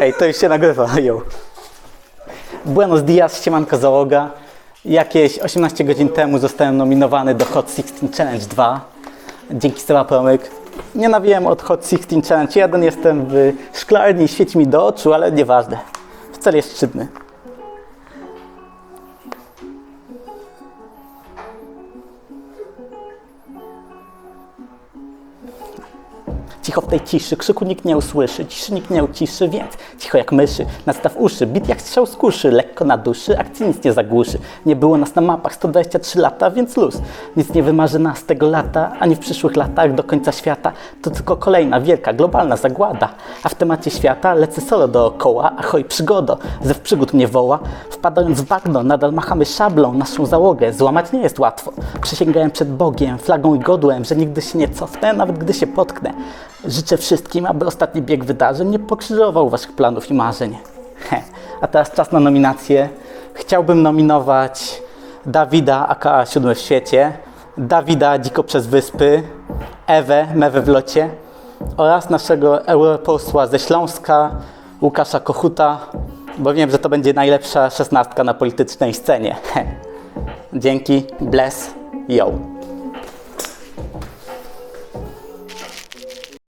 Ej, to już się nagrywa, jo. Buenos dias, siemanko załoga. Jakieś 18 godzin temu zostałem nominowany do Hot 16 Challenge 2. Dzięki Seba Promyk. Nie nawijałem od Hot 16 Challenge 1, jestem w szklarni świeci mi do oczu, ale nieważne. Wcale jest szczytny. Cicho w tej ciszy, krzyku nikt nie usłyszy, ciszy nikt nie uciszy, więc cicho jak myszy, nastaw uszy, bit jak strzał z kuszy, lekko na duszy, akcji nic nie zagłuszy. Nie było nas na mapach 123 lata, więc luz. Nic nie wymarzy nas tego lata, ani w przyszłych latach do końca świata. To tylko kolejna wielka, globalna zagłada. A w temacie świata lecę solo dookoła, ahoj przygodo, ze w przygód mnie woła. Wpadając w bagno, nadal machamy szablą, naszą załogę złamać nie jest łatwo. Przysięgałem przed Bogiem, flagą i godłem, że nigdy się nie cofnę, nawet gdy się potknę. Życzę wszystkim, aby ostatni bieg wydarzeń nie pokrzyżował waszych planów i marzeń. He. A teraz czas na nominację. Chciałbym nominować Dawida, aka Siódmy w świecie, Dawida Dziko przez Wyspy, Ewę, Mewę w locie oraz naszego europosła ze Śląska, Łukasza Kochuta, bo wiem, że to będzie najlepsza szesnastka na politycznej scenie. He. Dzięki, bless, yo.